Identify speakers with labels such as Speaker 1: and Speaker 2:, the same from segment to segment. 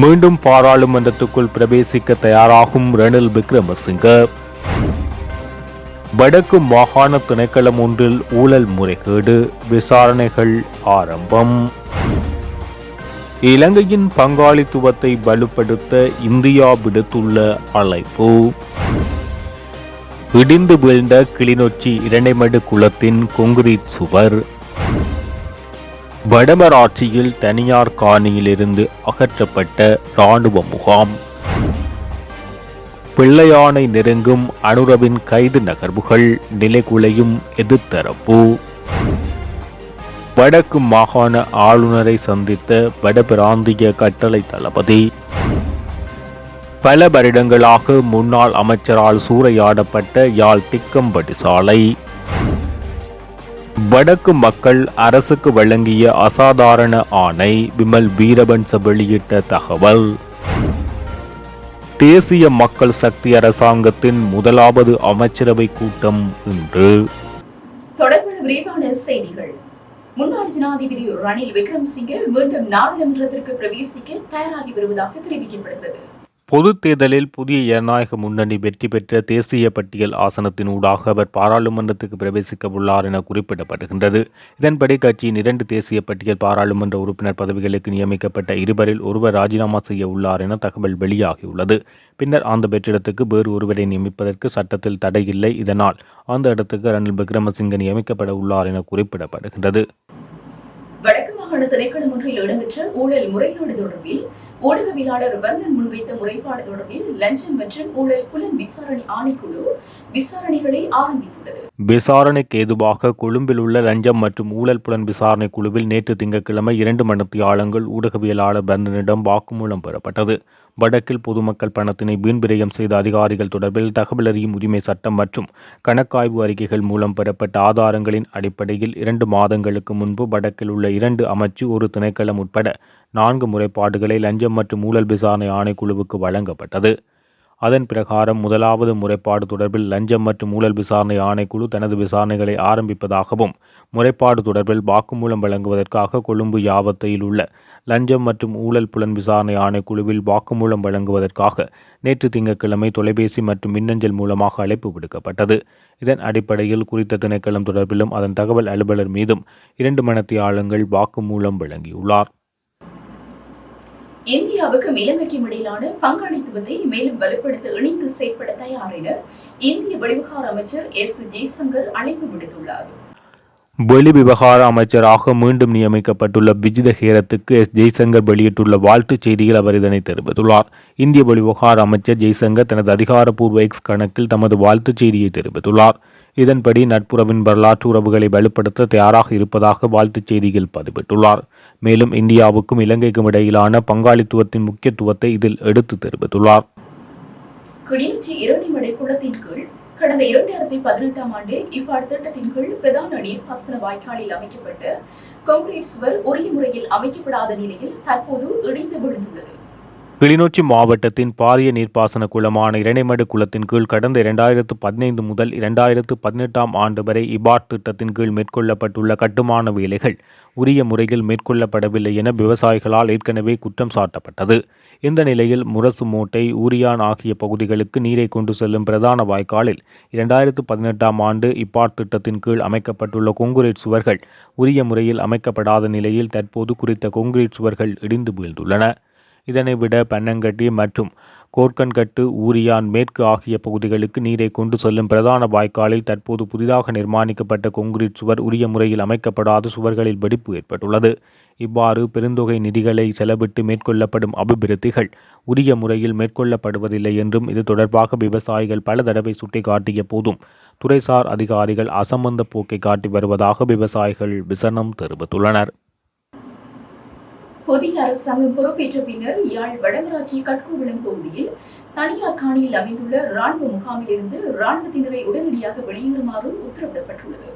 Speaker 1: மீண்டும் பாராளுமன்றத்துக்குள் பிரவேசிக்க தயாராகும் ரணில் விக்ரமசிங்க. வடக்கு மாகாண திணைக்களம் ஒன்றில் ஊழல் முறைகேடு விசாரணைகள் ஆரம்பம். இலங்கையின் பங்காளித்துவத்தை வலுப்படுத்த இந்தியா விடுத்துள்ள அழைப்பு. இடிந்து வீழ்ந்த கிளிநொச்சி இரண்டைமடு குளத்தின் கொங்கிரீட் சுவர். வடமராட்சியில் தனியார் காணியிலிருந்து அகற்றப்பட்ட இராணுவ முகாம். பிள்ளையானை நெருங்கும் அனுரவின் கைது நகர்வுகள் நிலைகுலையும் எதிர்த்தரப்பு. வடக்கு மாகாண ஆளுநரை சந்தித்த வடபிராந்திய கட்டளை தளபதி. பல வருடங்களாக முன்னாள் அமைச்சரால் சூறையாடப்பட்ட யாழ் திக்கம்படி சாலை. வடக்கு மக்கள் அரசுக்கு வழங்கிய அசாதாரண ஆணை விமல் வீரபன்ச வெளியிட்ட தகவல். தேசிய மக்கள் சக்தி அரசாங்கத்தின் முதலாவது அமைச்சரவை கூட்டம் இன்று.
Speaker 2: தொடர்பான விரிவான செய்திகள். முன்னாள் ஜனாதிபதி ரணில் விக்ரமசிங்கே மீண்டும் நாடாளுமன்றத்திற்கு பிரவேசிக்க தயாராகி வருவதாக தெரிவிக்கப்படுகிறது.
Speaker 1: பொதுத் தேர்தலில் புதிய ஜனநாயக முன்னணி வெற்றி பெற்ற தேசிய பட்டியல் ஆசனத்தின் ஊடாக அவர் பாராளுமன்றத்துக்கு பிரவேசிக்க உள்ளார் என குறிப்பிடப்படுகின்றது. இதன்படி கட்சியின் இரண்டு தேசிய பட்டியல் பாராளுமன்ற உறுப்பினர் பதவிகளுக்கு நியமிக்கப்பட்ட இருவரில் ஒருவர் ராஜினாமா செய்ய உள்ளார் என தகவல் வெளியாகியுள்ளது. பின்னர் அந்த வெற்றிடத்துக்கு வேறு ஒருவரை நியமிப்பதற்கு சட்டத்தில் தடையில்லை. இதனால் அந்த இடத்துக்கு ரணில் விக்ரமசிங்க நியமிக்கப்பட உள்ளார் என குறிப்பிடப்படுகின்றது.
Speaker 2: வடக்கு மாகாண திணைக்களம் ஒன்றில் இடம்பெற்ற ஊழல் முறைகேடு தொடர்பில் ஊடகவியலாளர் வர்ணன் முன்வைத்த முறைப்பாடு தொடர்பில் லஞ்சம் மற்றும் ஊழல் புலன் விசாரணை ஆணைக்குழு விசாரணைகளை ஆரம்பித்துள்ளது.
Speaker 1: விசாரணைக்கு ஏதுவாக கொழும்பில் உள்ள லஞ்சம் மற்றும் ஊழல் புலன் விசாரணை குழுவில் நேற்று திங்கட்கிழமை இரண்டு மணித்தியாளங்கள் ஊடகவியலாளர் பந்தனிடம் வாக்குமூலம் பெறப்பட்டது. வடக்கில் பொதுமக்கள் பணத்தினை வீண்பிரயம் செய்த அதிகாரிகள் தொடர்பில் தகவல் அறியும் உரிமை சட்டம் மற்றும் கணக்காய்வு அறிக்கைகள் மூலம் பெறப்பட்ட ஆதாரங்களின் அடிப்படையில் இரண்டு மாதங்களுக்கு முன்பு வடக்கில் உள்ள இரண்டு அமைச்சு ஒரு திணைக்களம் உட்பட நான்கு முறைப்பாடுகளை லஞ்சம் மற்றும் ஊழல் விசாரணை ஆணைக்குழுவுக்கு வழங்கப்பட்டது. அதன் பிரகாரம் முதலாவது முறைப்பாடு தொடர்பில் லஞ்சம் மற்றும் ஊழல் விசாரணை ஆணைக்குழு தனது விசாரணைகளை ஆரம்பிப்பதாகவும் முறைப்பாடு தொடர்பில் வாக்குமூலம் வழங்குவதற்காக கொழும்பு யாவத்தையில் உள்ள லஞ்சம் மற்றும் ஊழல் புலன் விசாரணை ஆணைக்குழுவில் வாக்குமூலம் வழங்குவதற்காக நேற்று திங்கட்கிழமை தொலைபேசி மற்றும் மின்னஞ்சல் மூலமாக அழைப்பு விடுக்கப்பட்டது. இதன் அடிப்படையில் குறித்த திணைக்களம் தொடர்பிலும் அதன் தகவல் அலுவலர் மீதும் இரண்டு மணத்தியாளங்கள் வாக்குமூலம் வழங்கியுள்ளார்.
Speaker 2: இந்தியாவுக்கும் இலங்கைக்கும் இடையிலான பங்காளித்துவத்தை மேலும் வலுப்படுத்த இணைந்து செயற்பட தயார் என இந்திய வெளிவிவகார அமைச்சர் எஸ். ஜெய்சங்கர் அழைப்பு விடுத்துள்ளார்.
Speaker 1: வெளிவிவகார அமைச்சராக மீண்டும் நியமிக்கப்பட்டுள்ள விஜித ஹேரத்துக்கு எஸ். ஜெய்சங்கர் வெளியிட்டுள்ள வாழ்த்துச் செய்தியில் அவர் இதனை தெரிவித்துள்ளார். இந்திய வெளிவிவகார அமைச்சர் ஜெய்சங்கர் தனது அதிகாரப்பூர்வ எக்ஸ் கணக்கில் தமது வாழ்த்துச் செய்தியை தெரிவித்துள்ளார். இதன்படி நட்புறவின் வரலாற்று உறவுகளை வலுப்படுத்த தயாராக இருப்பதாக வாழ்த்துச் செய்தியில் பதிவிட்டுள்ளார். மேலும் இந்தியாவுக்கும் இலங்கைக்கும் இடையிலான பங்காளித்துவத்தின் முக்கியத்துவத்தை இதில் எடுத்து தெரிவித்துள்ளார்.
Speaker 2: கிளிநொச்சி இரணிமடை குளத்தின் கீழ் கடந்த இரண்டாயிரத்தி பதினெட்டாம் ஆண்டு இவ்வாறு திட்டத்தின் கீழ் பிரதான நீர்ப்பாசன வாய்க்காலில் அமைக்கப்பட்ட கான்கிரீட் சுவர் உரிய முறையில் அமைக்கப்படாத நிலையில் தற்போது இடிந்து விழுந்துள்ளது.
Speaker 1: கிளிநொச்சி மாவட்டத்தின் பாரிய நீர்ப்பாசன குளமான இரணைமடு குளத்தின் கீழ் கடந்த இரண்டாயிரத்து பதினைந்து முதல் இரண்டாயிரத்து பதினெட்டாம் ஆண்டு வரை இபாட் திட்டத்தின் கீழ் மேற்கொள்ளப்பட்டுள்ள கட்டுமான வேலைகள் உரிய முறையில் மேற்கொள்ளப்படவில்லை என விவசாயிகளால் ஏற்கனவே குற்றம் சாட்டப்பட்டது. இந்த நிலையில் முரசு மூட்டை ஊரியான் ஆகிய பகுதிகளுக்கு நீரை கொண்டு செல்லும் பிரதான வாய்க்காலில் இரண்டாயிரத்து பதினெட்டாம் ஆண்டு இப்பாட் திட்டத்தின் கீழ் அமைக்கப்பட்டுள்ள கொங்குரேட் சுவர்கள் உரிய முறையில் அமைக்கப்படாத நிலையில் தற்போது குறித்த கொங்குரேட் சுவர்கள் இடிந்து வீழ்ந்துள்ளன. இதனை விட பன்னங்கட்டி மற்றும் கோர்கன்கட்டு ஊரியான் மேற்கு ஆகிய பகுதிகளுக்கு நீரை கொண்டு செல்லும் பிரதான வாய்க்காலில் தற்போது புதிதாக நிர்மாணிக்கப்பட்ட கொங்கிரீட் சுவர் உரிய முறையில் அமைக்கப்படாத சுவர்களில் வெடிப்பு ஏற்பட்டுள்ளது. இவ்வாறு பெருந்தொகை நிதிகளை செலவிட்டு மேற்கொள்ளப்படும் அபிவிருத்திகள் உரிய முறையில் மேற்கொள்ளப்படுவதில்லை என்றும் இது தொடர்பாக விவசாயிகள் பல தடவை சுட்டிக்காட்டிய போதும் துறைசார் அதிகாரிகள் அசம்பந்த போக்கை காட்டி வருவதாக விவசாயிகள் விசனம் தெரிவித்துள்ளனர்.
Speaker 2: புதிய அரசாங்கம் பொறுப்பேற்ற பின்னர் யாழ் வடமராட்சி கட்கோவிளம் பகுதியில் தனியார் காணியில் அமைந்துள்ள ராணுவ முகாமில் இருந்து ராணுவத்தினரை உடனடியாக வெளியேறுமாறு உத்தரவிடப்பட்டுள்ளது.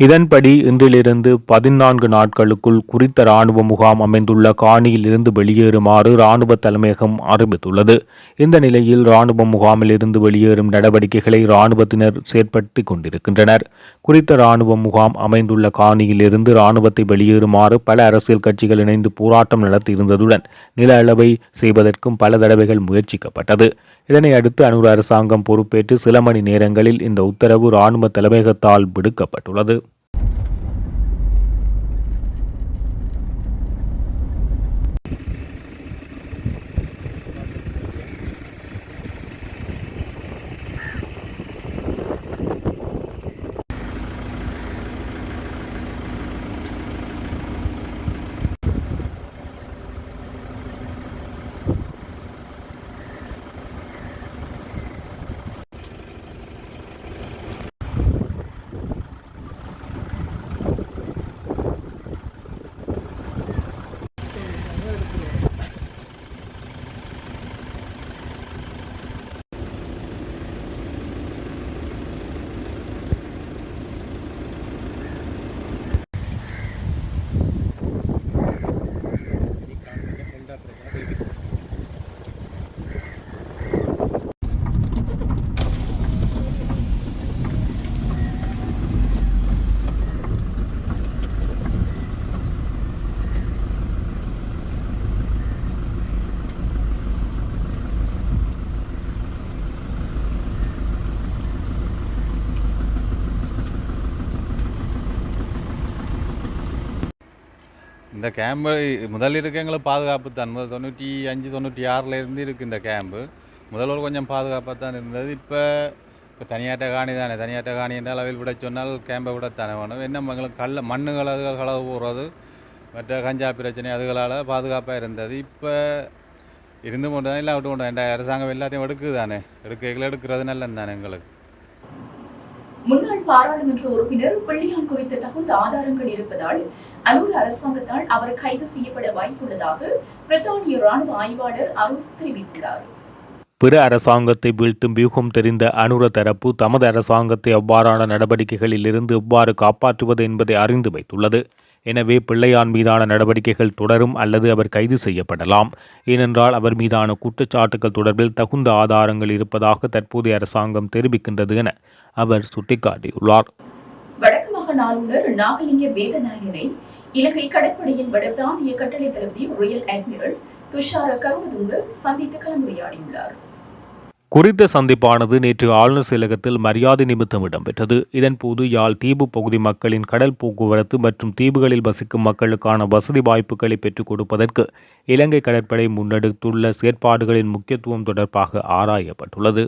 Speaker 1: இதன்படி இன்றிலிருந்து பதினான்கு நாட்களுக்குள் குறித்த இராணுவ முகாம் அமைந்துள்ள காணியில் இருந்து வெளியேறுமாறு இராணுவ தலைமையகம் அறிவித்துள்ளது. இந்த நிலையில் ராணுவ முகாமில் இருந்து வெளியேறும் நடவடிக்கைகளை இராணுவத்தினர் செயற்படுத்திக் கொண்டிருக்கின்றனர். குறித்த இராணுவ முகாம் அமைந்துள்ள காணியில் இருந்து இராணுவத்தை வெளியேறுமாறு பல அரசியல் கட்சிகள் இணைந்து போராட்டம் நடத்தியிருந்ததுடன் நில அளவை செய்வதற்கும் பல தடவைகள் முயற்சிக்கப்பட்டது. இதனை அடுத்து அனுர் அரசாங்கம் பொறுப்பேற்று சில மணி நேரங்களில் இந்த உத்தரவு இராணுவ தலைமையகத்தால் விடுக்கப்பட்டுள்ளது.
Speaker 3: இந்த கேம்பு முதல் இருக்கு இருக்கவங்களுக்கு பாதுகாப்பு தான். முதல் தொண்ணூற்றி அஞ்சு தொண்ணூற்றி ஆறில் இருந்து இருக்குது இந்த கேம்பு முதல்ல ஒரு கொஞ்சம் பாதுகாப்பாக தான் இருந்தது. இப்போ இப்போ தனியாட்ட காணி தானே. தனியாட்ட காணி என்றால் அவையில் விட சொன்னால் கேம்பை விட தானே வேணும். என்ன எங்களுக்கு கல் மண்ணுகள் அதுகள் களவு போடுறது மற்ற கஞ்சா பிரச்சனை அதுகளால் பாதுகாப்பாக இருந்தது. இப்போ இருந்து கொண்டு தான் இல்லை விட்டு கொண்டு அரசாங்கம் எல்லாத்தையும் எடுக்குது தானே. எடுக்க எடுக்கிறது நல்லது தானே எங்களுக்கு.
Speaker 2: முன்னாள் பாராளுமன்ற உறுப்பினர் பிள்ளையான் குறித்த தகுந்த ஆதாரங்கள் இருப்பதால் அனூர் அரசாங்கத்தால் அவர் கைது செய்யப்பட வாய்ப்புள்ளதாக பிரித்தானிய ராணுவ ஆய்வாளர் அருஸ் தெரிவித்துள்ளார்.
Speaker 1: பிற அரசாங்கத்தை வீழ்த்தும் வியூகம் தெரிந்த அனுர தரப்பு தமது அரசாங்கத்தை அவ்வாறான நடவடிக்கைகளில் இருந்து எவ்வாறு காப்பாற்றுவது என்பதை அறிந்து வைத்துள்ளது. எனவே பிள்ளையான் மீதான நடவடிக்கைகள் தொடரும் அல்லது அவர் கைது செய்யப்படலாம். ஏனென்றால் அவர் மீதான குற்றச்சாட்டுகள் தொடர்பில் தகுந்த ஆதாரங்கள் இருப்பதாக தற்போதைய அரசாங்கம் தெரிவிக்கின்றது என அவர் சுட்டிக்காட்டியுள்ளார்.
Speaker 2: வடக்கு மாகாண ஆளுநர் நாகலிங்க வேதநாயகனை இலங்கை கடற்படையின் வட பிராந்திய கட்டளை தளபதி ரியல் அட்மிரல் துஷார கருணதுங்க சந்தித்து கலந்துரையாடியுள்ளார்.
Speaker 1: குறித்த சந்திப்பானது நேற்று ஆளுநர் செயலகத்தில் மரியாதை நிமித்தம் இடம்பெற்றது. இதன்போது யாழ் தீவு பகுதி மக்களின் கடல் போக்குவரத்து மற்றும் தீவுகளில் வசிக்கும் மக்களுக்கான வசதி வாய்ப்புகளை பெற்றுக் கொடுப்பதற்கு இலங்கை கடற்படை முன்னெடுத்துள்ள செயற்பாடுகளின் முக்கியத்துவம் தொடர்பாக ஆராயப்பட்டுள்ளது.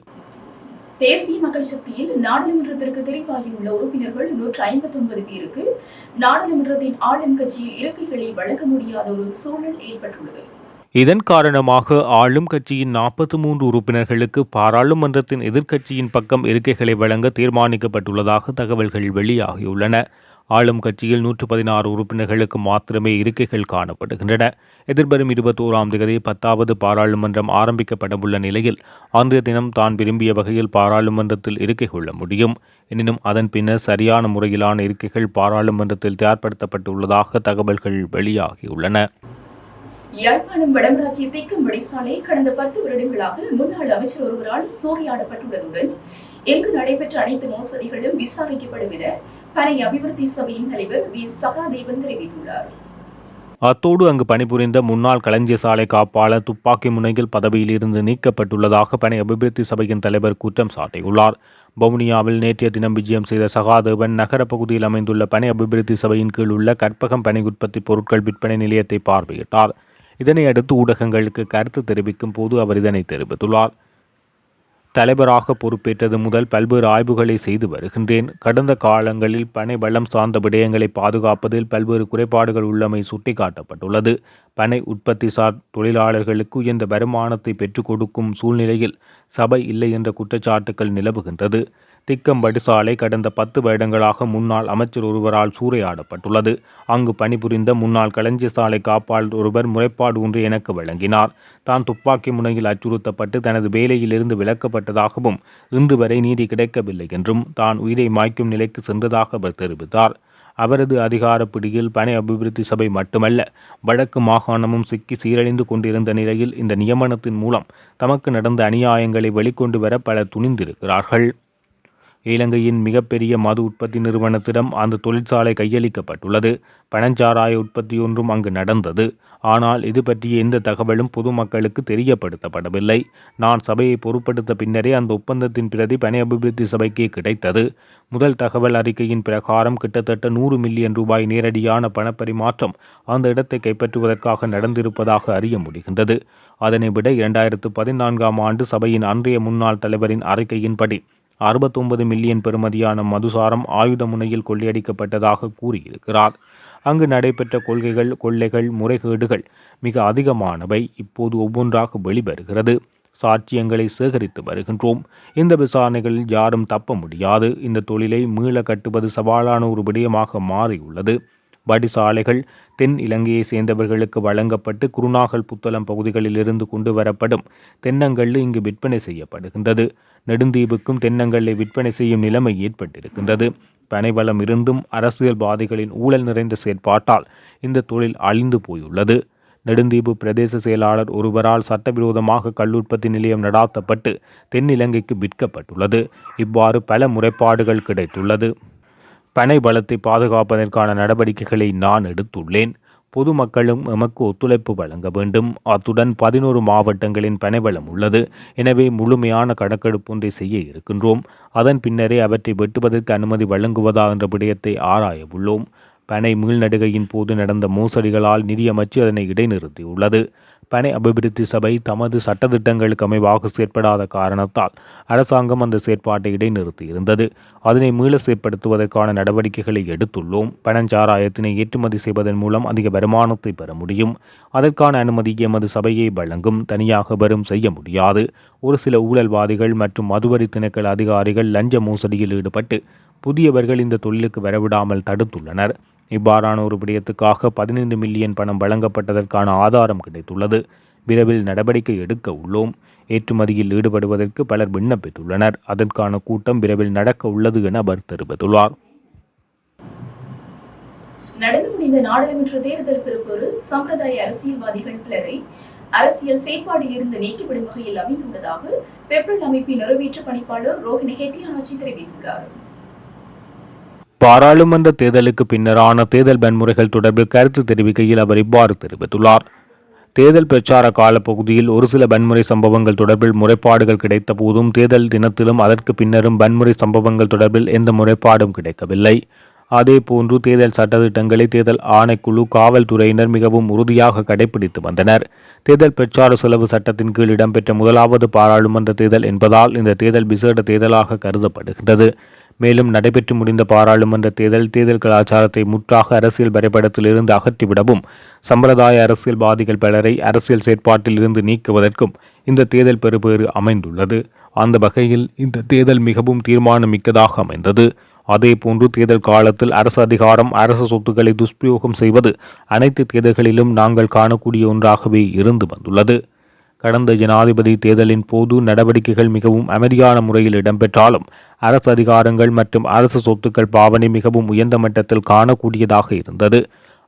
Speaker 2: தேசிய மக்கள் சக்தியில் நாடாளுமன்றத்திற்கு தெரிவாகியுள்ள உறுப்பினர்கள் நூற்று ஐம்பத்தி ஒன்பது பேருக்கு நாடாளுமன்றத்தின் ஆளும் கட்சியில் இருக்கைகளை வழங்க முடியாத ஒரு சூழல் ஏற்பட்டுள்ளது.
Speaker 1: இதன் காரணமாக ஆளும் கட்சியின் நாற்பத்தி மூன்று உறுப்பினர்களுக்கு பாராளுமன்றத்தின் எதிர்க்கட்சியின் பக்கம் இருக்கைகளை வழங்க தீர்மானிக்கப்பட்டுள்ளதாக தகவல்கள் வெளியாகியுள்ளன. ஆளும் கட்சியில் நூற்று பதினாறு உறுப்பினர்களுக்கு மாத்திரமே இருக்கைகள் காணப்படுகின்றன. எதிர்வரும் இருபத்தோராம் தேதி பத்தாவது பாராளுமன்றம் ஆரம்பிக்கப்படவுள்ள நிலையில் அன்றைய தினம் தான் விரும்பிய வகையில் பாராளுமன்றத்தில் இருக்கை கொள்ள முடியும். எனினும் அதன் பின்னர் சரியான முறையிலான இருக்கைகள் பாராளுமன்றத்தில் தயார்படுத்தப்பட்டுள்ளதாக தகவல்கள் வெளியாகியுள்ளன.
Speaker 2: யாழ்ப்பாணம் வடமராட்சி திக்கம் வடிசாலை கடந்த பத்து வருடங்களாக முன்னாள் அமைச்சர் ஒருவரால் சூறையாடப்பட்டுள்ளதுடன் எங்கு நடைபெற்ற அனைத்து மோசடிகளும் விசாரிக்கப்படும் என பனை அபிவிருத்தி சபையின் தலைவர் வி. சகாதேவன் தெரிவித்துள்ளார்.
Speaker 1: அத்தோடு அங்கு பணிபுரிந்த முன்னாள் களஞ்சிய சாலை காப்பாளர் துப்பாக்கி முனையில் பதவியில் இருந்து நீக்கப்பட்டுள்ளதாக பனை அபிவிருத்தி சபையின் தலைவர் குற்றம் சாட்டியுள்ளார். வவுனியாவில் நேற்றைய தினம் விஜயம் செய்த சகாதேவன் நகர பகுதியில் அமைந்துள்ள பனை அபிவிருத்தி சபையின் கீழ் உள்ள கற்பகம் பனி உற்பத்தி பொருட்கள் விற்பனை நிலையத்தை பார்வையிட்டார். இதனை அடுத்து ஊடகங்களுக்கு கருத்து தெரிவிக்கும் போது அவர் இதனை தெரிவித்துள்ளார். தலைவராக பொறுப்பேற்றது முதல் பல்வேறு ஆய்வுகளை செய்து வருகின்றேன். கடந்த காலங்களில் பனை வளம் சார்ந்த விடயங்களை பாதுகாப்பதில் பல்வேறு குறைபாடுகள் உள்ளமை சுட்டிக்காட்டப்பட்டுள்ளது. பனை உற்பத்தி சார் தொழிலாளர்களுக்கு உயர்ந்த வருமானத்தை பெற்றுக் கொடுக்கும் சூழ்நிலையில் சபை இல்லை என்ற குற்றச்சாட்டுக்கள் நிலவுகின்றது. திக்கம்படு சாலை கடந்த பத்து வருடங்களாக முன்னாள் அமைச்சர் ஒருவரால் சூறையாடப்பட்டுள்ளது. அங்கு பணிபுரிந்த முன்னாள் களஞ்சிய சாலை காப்பாளர் ஒருவர் முறைப்பாடு ஒன்று எனக்கு வழங்கினார். தான் துப்பாக்கி முனையில் அச்சுறுத்தப்பட்டு தனது வேலையிலிருந்து விலக்கப்பட்டதாகவும் இன்று வரை நீதி கிடைக்கவில்லை என்றும் தான் உயிரை மாய்க்கும் நிலைக்கு சென்றதாக அவர் தெரிவித்தார். அவரது அதிகார பிடியில் பனை அபிவிருத்தி சபை மட்டுமல்ல வடக்கு மாகாணமும் சிக்கி சீரழிந்து கொண்டிருந்த நிலையில் இந்த நியமனத்தின் மூலம் தமக்கு நடந்த அநியாயங்களை வெளிக்கொண்டு வர பலர் துணிந்திருக்கிறார்கள். இலங்கையின் மிகப்பெரிய மது உற்பத்தி நிறுவனத்திடம் அந்த தொழிற்சாலை கையளிக்கப்பட்டுள்ளது. பனஞ்சாராய உற்பத்தி ஒன்றும் அங்கு நடந்தது. ஆனால் இது பற்றிய எந்த தகவலும் பொதுமக்களுக்கு தெரியப்படுத்தப்படவில்லை. நான் சபையை பொருட்படுத்த பின்னரே அந்த ஒப்பந்தத்தின் பிரதி பனை அபிவிருத்தி சபைக்கு கிடைத்தது. முதல் தகவல் அறிக்கையின் பிரகாரம் கிட்டத்தட்ட நூறு மில்லியன் ரூபாய் நேரடியான பணப்பரிமாற்றம் அந்த இடத்தை கைப்பற்றுவதற்காக நடந்திருப்பதாக அறிய முடிகின்றது. அதனை விட இரண்டாயிரத்து பதினான்காம் ஆண்டு சபையின் அன்றைய முன்னாள் தலைவரின் அறிக்கையின்படி அறுபத்தொன்பது மில்லியன் பெறுமதியான மதுசாரம் ஆயுத முனையில் கொள்ளையடிக்கப்பட்டதாக கூறியிருக்கிறார். அங்கு நடைபெற்ற கொள்கைகள் கொள்ளைகள் முறைகேடுகள் மிக அதிகமானவை. இப்போது ஒவ்வொன்றாக வெளிவருகிறது. சாட்சியங்களை சேகரித்து வருகின்றோம். இந்த விசாரணைகளில் யாரும் தப்ப முடியாது. இந்த தொழிலை மீள கட்டுவது சவாலான ஒரு விடயமாக மாறியுள்ளது. வடிசாலைகள் தென் இலங்கையை சேர்ந்தவர்களுக்கு வழங்கப்பட்டு குருநாகல் புத்தளம் பகுதிகளில் இருந்து கொண்டு வரப்படும் தென்னங்கல்லு இங்கு விற்பனை செய்யப்படுகின்றது. நெடுந்தீவுக்கும் தென்னங்களை விற்பனை செய்யும் நிலைமை ஏற்பட்டிருக்கின்றது. பனைவளம் இருந்தும் அரசியல்வாதிகளின் ஊழல் நிறைந்த செயற்பாட்டால் இந்த தொழில் அழிந்து போயுள்ளது. நெடுந்தீவு பிரதேச செயலாளர் ஒருவரால் சட்டவிரோதமாக கல்லுற்பத்தி நிலையம் நடாத்தப்பட்டு தென்னிலங்கைக்கு விற்கப்பட்டுள்ளது. இவ்வாறு பல முறைப்பாடுகள் கிடைத்துள்ளது. பனை பலத்தை பாதுகாப்பதற்கான நடவடிக்கைகளை நான் எடுத்துள்ளேன். பொதுமக்களும் எமக்கு ஒத்துழைப்பு வழங்க வேண்டும். அத்துடன் பதினோரு மாவட்டங்களின் பனைவளம் உள்ளது. எனவே முழுமையான கணக்கெடுப்பு ஒன்றை செய்ய இருக்கின்றோம். அதன் பின்னரே அவற்றை வெட்டுவதற்கு அனுமதி வழங்குவதா என்ற விடயத்தை ஆராய உள்ளோம். பனை மீள்நடுகையின் போது நடந்த மோசடிகளால் நிதியமைச்சு அதனை இடைநிறுத்தியுள்ளது. பனை அபிவிருத்தி சபை தமது சட்டத்திட்டங்களுக்கு அமைவாக செயற்படாத காரணத்தால் அரசாங்கம் அந்த செயற்பாட்டை இடைநிறுத்தியிருந்தது அதனை மீள செயற்படுத்துவதற்கான நடவடிக்கைகளை எடுத்துள்ளோம். பனஞ்சாராயத்தினை ஏற்றுமதி செய்வதன் மூலம் அதிக வருமானத்தை பெற முடியும். அதற்கான அனுமதி எமது சபையை வழங்கும். தனியாக வரும் செய்ய முடியாது. ஒரு சில ஊழல்வாதிகள் மற்றும் மதுவரி திணைக்கள் அதிகாரிகள் லஞ்ச மோசடியில் ஈடுபட்டு புதியவர்கள் இந்த தொழிலுக்கு வரவிடாமல் தடுத்துள்ளனர். இவ்வாறான ஒரு விடயத்துக்காக பதினைந்து மில்லியன் பணம் வழங்கப்பட்டதற்கான ஆதாரம் கிடைத்துள்ளது. விரைவில் நடவடிக்கை எடுக்க உள்ளோம். ஏற்றுமதியில் ஈடுபடுவதற்கு பலர் விண்ணப்பித்துள்ளனர். அதற்கான கூட்டம் விரைவில் நடக்க உள்ளது என அவர் தெரிவித்துள்ளார்.
Speaker 2: நடந்து முடிந்த நாடாளுமன்ற தேர்தல் பிறப்பொரு சம்பிரதாய அரசியல்வாதிகள் பிளரை அரசியல் செயற்பாடில் இருந்து நீக்கிவிடும் வகையில் அமைந்துள்ளதாக பெப்ரல் அமைப்பின் நிறைவேற்று பணிப்பாளர் ரோஹிணி ஹெட்டியாராச்சி தெரிவித்துள்ளார்.
Speaker 1: பாராளுமன்ற தேர்தலுக்கு பின்னரான தேர்தல் வன்முறைகள் தொடர்பில் கருத்து தெரிவிக்கையில் அவர் இவ்வாறு தெரிவித்துள்ளார். தேர்தல் பிரச்சார காலப்பகுதியில் ஒரு சில வன்முறை சம்பவங்கள் தொடர்பில் முறைப்பாடுகள் கிடைத்த போதும் தேர்தல் தினத்திலும் அதற்கு பின்னரும் வன்முறை சம்பவங்கள் தொடர்பில் எந்த முறைப்பாடும் கிடைக்கவில்லை. அதேபோன்று தேர்தல் சட்டத்திட்டங்களை தேர்தல் ஆணைக்குழு காவல்துறையினர் மிகவும் உறுதியாக கடைபிடித்து வந்தனர். தேர்தல் பிரச்சார செலவு சட்டத்தின் கீழ் இடம்பெற்ற முதலாவது பாராளுமன்ற தேர்தல் என்பதால் இந்த தேர்தல் விசேட தேர்தலாக கருதப்படுகின்றது. மேலும் நடைபெற்று முடிந்த பாராளுமன்ற தேர்தல் தேர்தல் கலாச்சாரத்தை முற்றாக அரசியல் வரைபடத்திலிருந்து அகற்றிவிடவும் சம்பிரதாய அரசியல்வாதிகள் பலரை அரசியல் செயற்பாட்டில் இருந்து நீக்குவதற்கும் இந்த தேர்தல் பெறுபேறு அமைந்துள்ளது. அந்த வகையில் இந்த தேர்தல் மிகவும் தீர்மானமிக்கதாக அமைந்தது. அதேபோன்று தேர்தல் காலத்தில் அரசு அதிகாரம் அரசு சொத்துக்களை துஷ்பிரயோகம் செய்வது அனைத்து தேர்தல்களிலும் நாங்கள் காணக்கூடிய ஒன்றாகவே இருந்து வந்துள்ளது. கடந்த ஜனாதிபதி தேர்தலின் போது நடவடிக்கைகள் மிகவும் அமைதியான முறையில் இடம்பெற்றாலும் அரசு அதிகாரங்கள் மற்றும் அரசு சொத்துக்கள் பாவனை மிகவும் உயர்ந்த மட்டத்தில் காணக்கூடியதாக இருந்தது.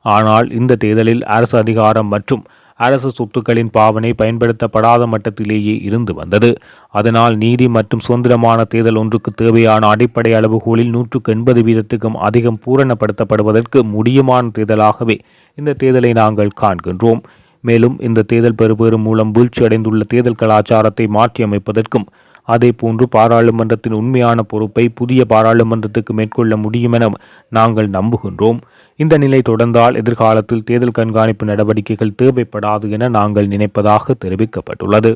Speaker 1: ஆனால் இந்த தேர்தலில் அரசு அதிகாரம் மற்றும் அரசு சொத்துக்களின் பாவனை பயன்படுத்தப்படாத மட்டத்திலேயே இருந்து வந்தது. அதனால் நீதி மற்றும் சுதந்திரமான தேர்தல் ஒன்றுக்கு தேவையான அடிப்படை அளவுகோலில் நூற்றுக்கு எண்பது வீதத்துக்கும் அதிகம் பூரணப்படுத்தப்படுவதற்கு முடியுமான தேர்தலாகவே இந்த தேர்தலை நாங்கள் காண்கின்றோம். மேலும் இந்த தேர்தல் பெறுபேறு மூலம் வீழ்ச்சியடைந்துள்ள தேர்தல் கலாச்சாரத்தை மாற்றியமைப்பதற்கும் அதேபோன்று பாராளுமன்றத்தின் உண்மையான பொறுப்பை புதிய பாராளுமன்றத்துக்கு மேற்கொள்ள முடியும் என நாங்கள் நம்புகின்றோம். இந்த நிலை தொடர்ந்தால் எதிர்காலத்தில் தேர்தல் கண்காணிப்பு நடவடிக்கைகள் தேவைப்படாது என நாங்கள் நினைப்பதாக தெரிவிக்கப்பட்டுள்ளது.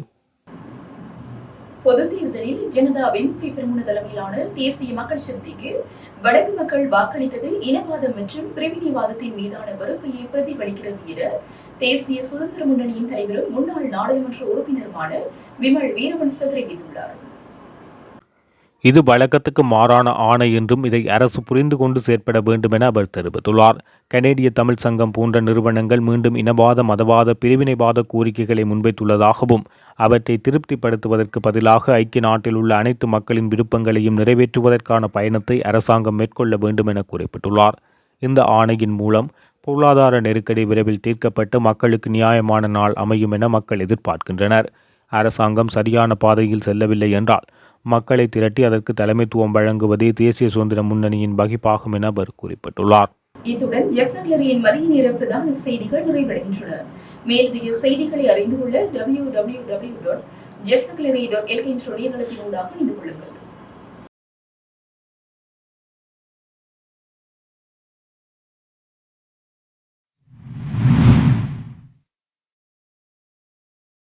Speaker 2: பொது தேர்தலில் ஜனதா விமுக்தி பெருமுன தலைமையிலான தேசிய மக்கள் சக்திக்கு வடக்கு மக்கள் வாக்களித்தது இனவாதம் மற்றும் பிரிவினைவாதத்தின் மீதான வெறுப்பையை பிரதிபலிக்கிறது என தேசிய சுதந்திர முன்னணியின் தலைவரும் முன்னாள் நாடாளுமன்ற உறுப்பினருமான விமல் வீரவன்ச தெரிவித்துள்ளார்.
Speaker 1: இது வழக்கத்துக்கு மாறான ஆணை என்றும் இதை அரசு புரிந்து கொண்டு செயற்பட வேண்டும் என அவர் தெரிவித்துள்ளார். கனேடிய தமிழ் சங்கம் போன்ற நிறுவனங்கள் மீண்டும் இனவாத மதவாத பிரிவினைவாத கோரிக்கைகளை முன்வைத்துள்ளதாகவும் அவற்றை திருப்திப்படுத்துவதற்கு பதிலாக ஐக்கிய நாட்டில் உள்ள அனைத்து மக்களின் விருப்பங்களையும் நிறைவேற்றுவதற்கான பயணத்தை அரசாங்கம் மேற்கொள்ள வேண்டும் என குறிப்பிட்டுள்ளார். இந்த ஆணையின் மூலம் பொருளாதார நெருக்கடி விரைவில் தீர்க்கப்பட்டு மக்களுக்கு நியாயமான நாள் அமையும் என மக்கள் எதிர்பார்க்கின்றனர். அரசாங்கம் சரியான பாதையில் செல்லவில்லை என்றால் மக்களை திரட்டி அதற்கு தலைமைத்துவம் வழங்குவதே தேசிய சுதந்திர முன்னணியின் வகிப்பாகும் என அவர் குறிப்பிட்டுள்ளார்.
Speaker 2: இத்துடன் ஜெஃப்னக்லரியின் மதிய நேர பிரதான செய்திகள் நிறைவடைகின்றன. மேலதிக செய்திகளை அறிந்து கொள்ள W W W dot Jaffnagallery dot L என்ற இணையதளத்தினூடாக இணைந்து கொள்ளுங்கள்.